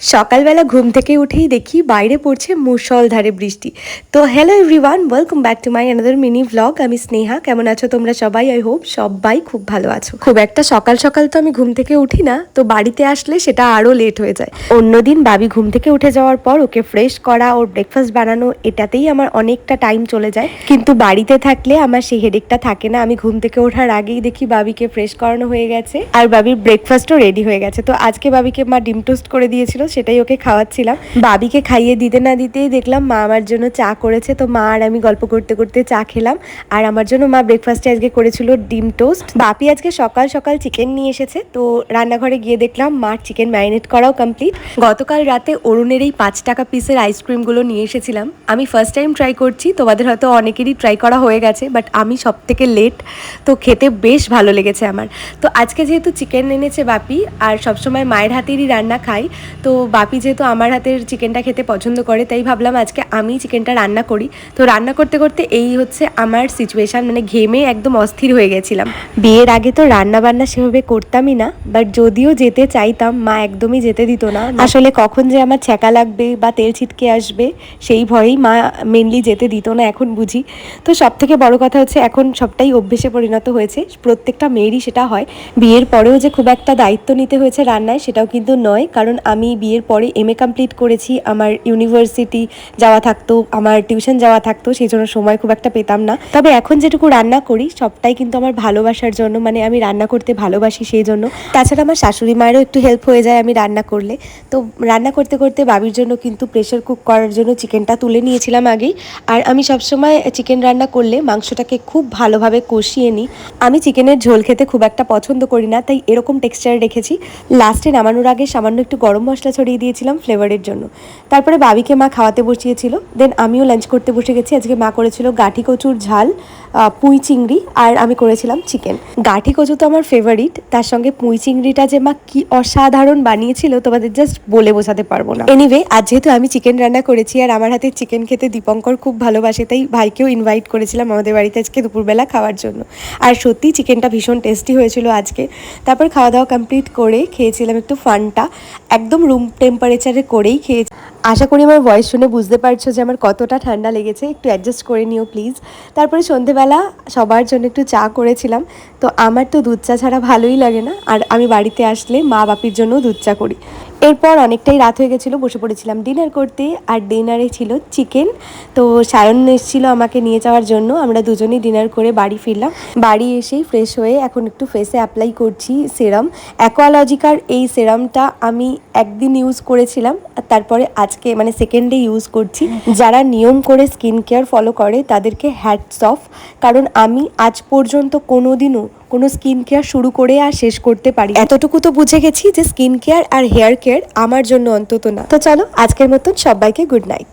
সকালবেলা ঘুম থেকে উঠেই দেখি বাইরে পড়ছে মুষলধারে বৃষ্টি। তো hello everyone welcome back to my another mini vlog আমি স্নেহা, কেমন আছো তোমরা সবাই? আই হোপ সবাই খুব ভালো আছো। খুব একটা সকাল সকাল তো আমি ঘুম থেকে উঠি না, তো বাড়িতে আসলে সেটা আরও লেট হয়ে যায়। অন্যদিন বাবি ঘুম থেকে উঠে যাওয়ার পর ওকে ফ্রেশ করা, ওর ব্রেকফাস্ট বানানো, এটাতেই আমার অনেকটা টাইম চলে যায়। কিন্তু বাড়িতে থাকলে আমার সেই হেডেকটা থাকে না। আমি ঘুম থেকে ওঠার আগেই দেখি বাবিকে ফ্রেশ করানো হয়ে গেছে। আর বাবির ব্রেকফাস্টও রেডি হয়ে গেছে। তো আজকে বাবিকে মা ডিম টোস্ট করে দিয়েছিল সেটাই ওকে খাওয়াচ্ছিলাম। বাবিকে খাইয়ে দিতে না দিতেই দেখলাম মা আমার জন্য চা করেছে। তো মা আর আমি গল্প করতে করতে চা খেলাম। আর আমার জন্য মা ব্রেকফাস্টে আজকে করেছিল ডিম টোস্ট বাপি আজকে সকাল সকাল চিকেন নিয়ে এসেছে। তো রান্নাঘরে গিয়ে দেখলাম মার চিকেন ম্যারিনেট করাও কমপ্লিট গতকাল রাতে অরুণের এই পাঁচ টাকা পিসের আইসক্রিমগুলো নিয়ে এসেছিলাম। আমি ফার্স্ট টাইম ট্রাই করছি, তোমাদের হয়তো অনেকেরই ট্রাই করা হয়ে গেছে বাট আমি সব থেকে লেট তো খেতে বেশ ভালো লেগেছে আমার। তো আজকে যেহেতু চিকেন এনেছে বাপি, আর সবসময় মায়ের হাতেরই রান্না খাই, তো বাপি যেহেতু আমার হাতের চিকেনটা খেতে পছন্দ করে, তাই ভাবলাম আজকে আমি চিকেনটা রান্না করি। তো রান্না করতে করতে এই হচ্ছে আমার সিচুয়েশান মানে ঘেমে একদম অস্থির হয়ে গেছিলাম। বিয়ের আগে তো রান্না বান্না সেভাবে করতামই না বাট যদিও যেতে চাইতাম, মা একদমই যেতে দিত না। আসলে কখন যে আমার ছ্যাঁকা লাগবে বা তেল ছিটকে আসবে, সেই ভয়েই মা মেনলি যেতে দিত না, এখন বুঝি। তো সব থেকে বড় কথা হচ্ছে, এখন সবটাই অভ্যেসে পরিণত হয়েছে, প্রত্যেকটা মেয়েরই সেটা হয়। বিয়ের পরেও যে খুব একটা দায়িত্ব নিতে হয়েছে রান্নায়, সেটাও কিন্তু নয়, কারণ আমি বিয়ের পরে এম এ কমপ্লিট করেছি। আমার ইউনিভার্সিটি যাওয়া থাকতো, আমার টিউশন যাওয়া থাকতো, সেই জন্য সময় খুব একটা পেতাম না। তবে এখন যেটুকু রান্না করি, সবটাই কিন্তু আমার ভালোবাসার জন্য মানে আমি রান্না করতে ভালোবাসি সেই জন্য। তাছাড়া আমার শাশুড়ি মায়েরও একটু হেল্প হয়ে যায় আমি রান্না করলে। তো রান্না করতে করতে বাবির জন্য কিন্তু প্রেশার কুক করার জন্য চিকেনটা তুলে নিয়েছিলাম আগেই। আর আমি সবসময় চিকেন রান্না করলে মাংসটাকে খুব ভালোভাবে কষিয়ে নিই। আমি চিকেনের ঝোল খেতে খুব একটা পছন্দ করি না, তাই এরকম টেক্সচার রেখেছি। লাস্টে নামানোর আগে সামান্য একটু গরম মশলা ছড়িয়ে দিয়েছিলাম ফ্লেভারের জন্য। তারপরে বাবিকে মা খাওয়াতে বসিয়েছিল। দেন আমিও লাঞ্চ করতে বসে গেছি। আজকে মা করেছিল গাঠি কচুর ঝাল পুঁই চিংড়ি আর আমি করেছিলাম চিকেন গাঠি কচু তো আমার ফেভারিট তার সঙ্গে পুঁই চিংড়িটা যে মা কি অসাধারণ বানিয়েছিল, তোমাদের জাস্ট বলে বোঝাতে পারব না। এনিওয়ে আজ যেহেতু আমি চিকেন রান্না করেছি আর আমার হাতে চিকেন খেতে দীপঙ্কর খুব ভালোবাসে, তাই ভাইকেও ইনভাইট করেছিলাম আমাদের বাড়িতে আজকে দুপুরবেলা খাওয়ার জন্য। আর সত্যি চিকেনটা ভীষণ টেস্টি হয়েছিল আজকে। তারপর খাওয়া দাওয়া কমপ্লিট করে খেয়েছিলাম একটু ফানটা একদম রুম টেম্পারেচারে করেই খেয়েছি। আশা করি আমার ভয়েস শুনে বুঝতে পারছ যে আমার কতটা ঠান্ডা লেগেছে। একটু অ্যাডজাস্ট করে নিও প্লিজ তারপরে সন্ধেবেলা সবার জন্য একটু চা করেছিলাম। তো আমার তো দুধ চা ছাড়া ভালোই লাগে না। আর আমি বাড়িতে আসলে মা বাপির জন্য দুধ চা করি। এরপর অনেকটাই রাত হয়ে গেছিল, বসে পড়েছিলাম ডিনার করতে। আর ডিনারে ছিল চিকেন তো সায়ন এসেছিল আমাকে নিয়ে যাওয়ার জন্য। আমরা দুজনেই ডিনার করে বাড়ি ফিরলাম। বাড়ি এসেই ফ্রেশ হয়ে এখন একটু ফেসে অ্যাপ্লাই করছি সেরাম অ্যাকোয়ালজিকার এই সেরামটা আমি একদিন ইউজ করেছিলাম। আর তারপরে আজকে মানে সেকেন্ডে ইউজ করছি। যারা নিয়ম করে স্কিন কেয়ার ফলো করে, তাদেরকে হ্যাটস অফ কারণ আমি আজ পর্যন্ত কোনো দিনও কোনো স্কিন কেয়ার শুরু করে আর শেষ করতে পারি এতটুকু তো বুঝে গেছি যে স্কিন কেয়ার আর হেয়ার কেয়ার আমার জন্য অন্তত না। তো চলো, আজকের মতন সবাইকে গুড নাইট